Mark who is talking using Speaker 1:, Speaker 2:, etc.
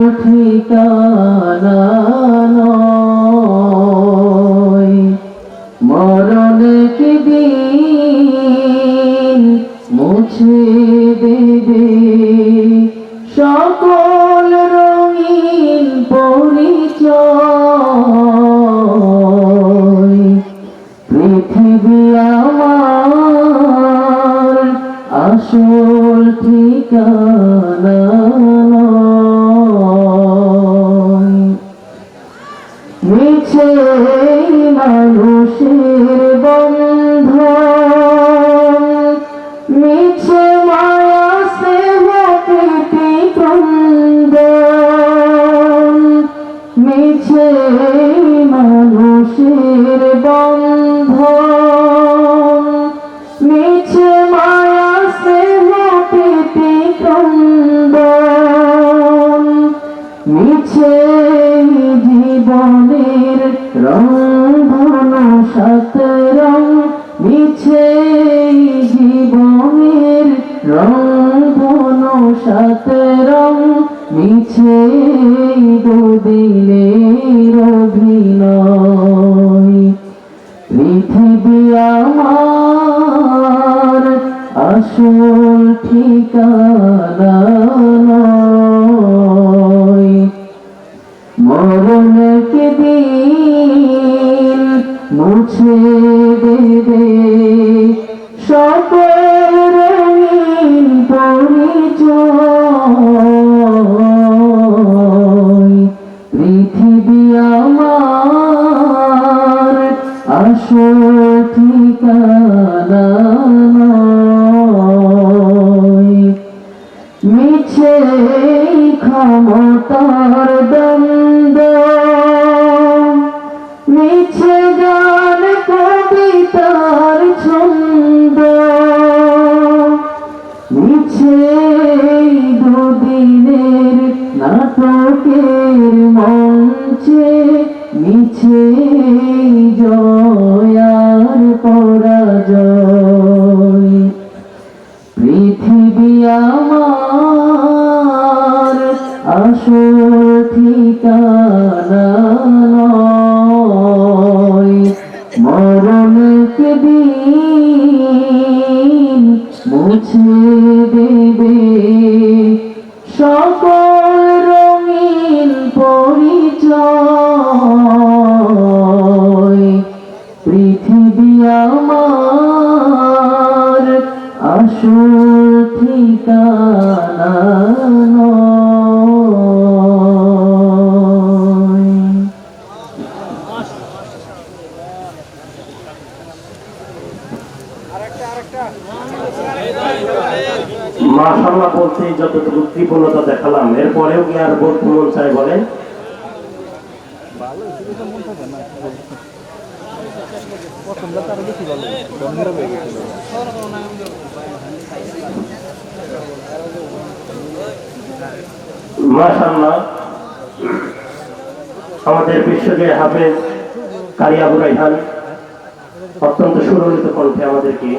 Speaker 1: ঠিকানা মরণ কি দিন দেবে সকল রঙিন পরিচয় পৃথিবী আমার আসল ঠিকানা জীবনের রন্ধন সাত রং মিছে জীবনের রন্ধন সাত রং মিছে দুদিনের পৃথিবী আমার আসল দেবে সকল রঙিন পরিচয় পৃথিবী আমার আসল ঠিকানা মিছে ক্ষমতার দ্বন্দ্ব মিছে মিছে দুদিনের নাটকের মঞ্চে মিছে জয়ার পরাজয়। পৃথিবী আমার নয়। দিন মুছে দেবে পৃথিবী আমার আসল ঠিকানা
Speaker 2: মাশাল্লাহ বলতে যতটুকু কৃপণতা দেখালাম, এরপরেও কি আর বলতে মন চায় বলেন? আমাদের বিশ্বকে হাফেজ কারিয়াবু রাইহান অত্যন্ত সুরক্ষিত কণ্ঠে আমাদেরকে